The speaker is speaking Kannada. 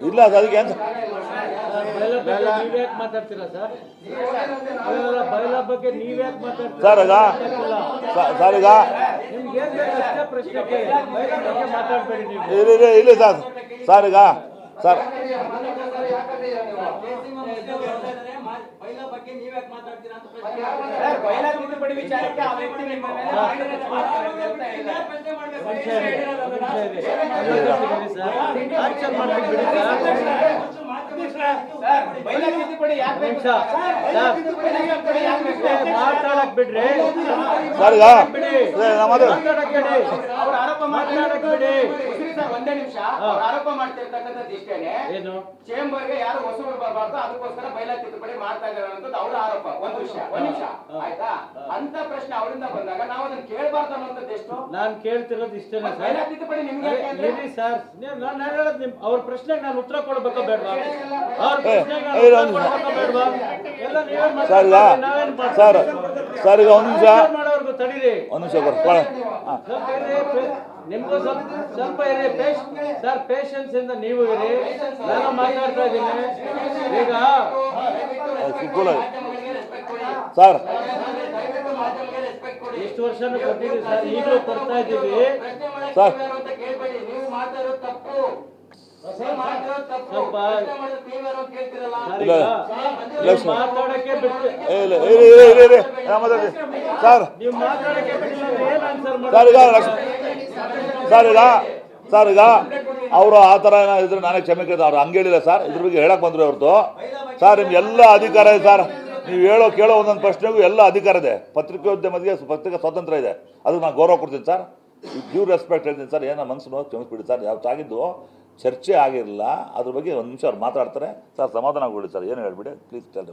ಇಲ್ಲ ಅದು ಅದಕ್ಕೆ ಅಂತ. ಸರ್? ಅಲ್ಲ, ಬಯಲ ಬಗ್ಗೆ ನೀವ್ಯಾಕೆ ಮಾತಾಡ್ತೀರಾ? ಸರ್ ಈಗ ಸ- ಸರ್ ಈಗ ನಿಮ್ಗೆ ಏನ್ ಬೇಕು ಅಷ್ಟೇ ಪ್ರಶ್ನೆ ಬಯಲ ಬಗ್ಗೆ ಮಾತಾಡ್ಬೇಡಿ ನೀವು. ಇಲ್ಲ ಇಲ್ಲ ಇಲ್ಲ ಸರ್. ಸರ್ ಈಗ ಸರ್. ಬಗ್ಗೆ ನೀವ್ಯಾಕೆ ಮಾತಾಡ್ತೀರಾ ಅಂತ ಸರ್, ಬಯಲ ತಿದ್ದುಪಡಿ ವಿಚಾರಕ್ಕೆ ಆ ವ್ಯಕ್ತಿ ನಿಮ್ಮ ಮೇಲೆ ಅಂತ ಸರ್. ತಿದ್ದುಪಡಿ ಯಾಕೆ ಬೇಕು? ತಿದ್ದುಪಡಿ ಯಾಕೆ ಬೇಕು? ಮಾತಾಡಕ್ ಬಿಡ್ರಿ ಸರ್ ಈಗ ಮಾತಾಡಕ್ ಬಿಡಿ ಅವ್ರು ಆರೋಪ ಮಾತಾಡಕ್ ಬಿಡಿ ಉಸಿರಿ ಸರ್, ಒಂದೇ ನಿಮಿಷ ಅವ್ರು ಆರೋಪ ಮಾಡ್ತಿರ್ತಕ್ಕಂಥದ್ದು ಇಷ್ಟೇನೆ ಏನು ಚೇಂಬರ್ಗೆ ಯಾರು ಹೊಸಬರು ಬರಬಾರ್ದು ಅದಕ್ಕೋಸ್ಕರ ಬೈಲಾ ತಿದ್ದುಪಡಿ ಮಾಡ್ತಾ ಇದ್ದಾರೆ ಅನ್ನೋದು ಅವರ ಆರೋಪ ಒಂದು ವಿಷಯ ಒಂದ್ ನಿಮಿಷ ಬಂದಾಗ ನಾವು ಅದನ್ನ ಕೇಳಬಾರ್ದು ಅನ್ನೋಂಥದ್ದು ಎಷ್ಟು? ನಾನು ಕೇಳ್ತಿರೋದು ಇಷ್ಟೇನೆ ಸರ್. ಬಯಲ ತಿದ್ದುಪಡಿ ನಿಮ್ಗೆ ಯಾಕೆ ಅಂದ್ರೆ? ಸರ್. ನೀವು ನಾನು ನಾನು ಹೇಳೋದು ನಿಮ್ ಅವ್ರ ಪ್ರಶ್ನೆಗೆ ನಾನು ಉತ್ತರ ಕೊಡ್ಬೇಕಾ ಬೇಡವಾ? ಅವ್ರ ಪ್ರಶ್ನೆಗೆ ನಾನು ಉತ್ತರ ಕೊಡ್ಬೇಕಾ ಬೇಡವಾ? ಎಲ್ಲ ನೀವೇ ಸರ್ ನಾವೇನ್ ಮಾಡ್ತೀವಿ? ಸರ್ ಸರ್ ಈಗ ಒಂದು ನಿಮಿಷ. ಆನ್ಸರ್ ಮಾಡೋರ್ಗು ತಡೀರಿ. ಒಂದು ನಿಮಿಷ ಕೊಡಿ ಹಾಂ. ಸ್ವಲ್ಪ ಇರಿ, ಪೇ- ನಿಮ್ಗೂ ಸ್ವಲ್ಪ ಸ್ವಲ್ಪ ಇರಿ. ಪೇಶ್ ಸರ್ ಪೇಷನ್ಸ್ ಇಂದ ನೀವು ಇರಿ. ನಾನು ಮಾತಾಡ್ತಾ ಇದ್ದೀನಿ. ಈಗ ಸರ್ ಇಷ್ಟು ವರ್ಷ ಕೊಟ್ಟಿದ್ದೀವಿ ಸರ್. ಈಗಲೂ ಕೊಡ್ತಾ ಇದ್ದೀವಿ. ಸರ್ ಅಂತ ಕೇಳ್ಬೇಡಿ. ನೀವು ಮಾತಾಡೋದು ತಪ್ಪು. ನೀವು ಮಾತಾಡೋದು ತಪ್ಪು. ಸ್ವಲ್ಪ ಪ್ರಶ್ನೆ ಅಂತ ಕೇಳ್ತಿರಲ್ಲ? ಸರ್ ಇಲ್ಲ. ಈಗ ನೀವು ಮಾತಾಡಕ್ಕೆ ಸರ್. ನೀವು ಮಾತಾಡಕ್ಕೆ ಬಿಟ್ಟಿಲ್ಲ ಅಂದ್ರೆ ಏನ್ ಆನ್ಸರ್ ಸರ್ ಈಗ ಸರ್ ಅವರು ಆ ಥರ ಏನಾದ್ರು ನಾನೇ ಕ್ಷಮೆ ಕೇಳ್ತಾರೆ ಅವ್ರು ಹಂಗೆ ಹೇಳಿಲ್ಲ ಸರ್. ಇದ್ರ ಬಗ್ಗೆ ಹೇಳಕ್ ಬಂದ್ರು ಅವ್ರದ್ದು ಸರ್ ನಿಮ್ಗೆ ಎಲ್ಲ ಅಧಿಕಾರ ಇದೆ ಸರ್. ನೀವು ಹೇಳೋ, ಕೇಳೋ ಒಂದೊಂದು ಪ್ರಶ್ನೆಗೂ ಎಲ್ಲ ಅಧಿಕಾರ ಇದೆ. ಪತ್ರಿಕೋದ್ಯಮಕ್ಕೆ ಪತ್ರಿಕಾ ಸ್ವಾತಂತ್ರ್ಯ ಇದೆ. ಅದು ನಾನು ಗೌರವ ಕೊಡ್ತೀನಿ ಸರ್. ಡ್ಯೂ ರೆಸ್ಪೆಕ್ಟ್ ಹೇಳ್ತೀನಿ ಸರ್. ಏನೋ ಮನಸ್ಸು ನೋವು ಕ್ಷಮಿಸ್ಬಿಡಿ ಸರ್. ಯಾವತ್ತು ಆಗಿದ್ದು ಚರ್ಚೆ ಆಗಿರಲಿಲ್ಲ. ಅದ್ರ ಬಗ್ಗೆ ಒಂದು ನಿಮಿಷ ಅವ್ರು ಮಾತಾಡ್ತಾರೆ. ಸರ್, ಸಮಾಧಾನ ಕೊಡಿ ಸರ್. ಏನು ಹೇಳ್ಬಿಡಿ? Please tell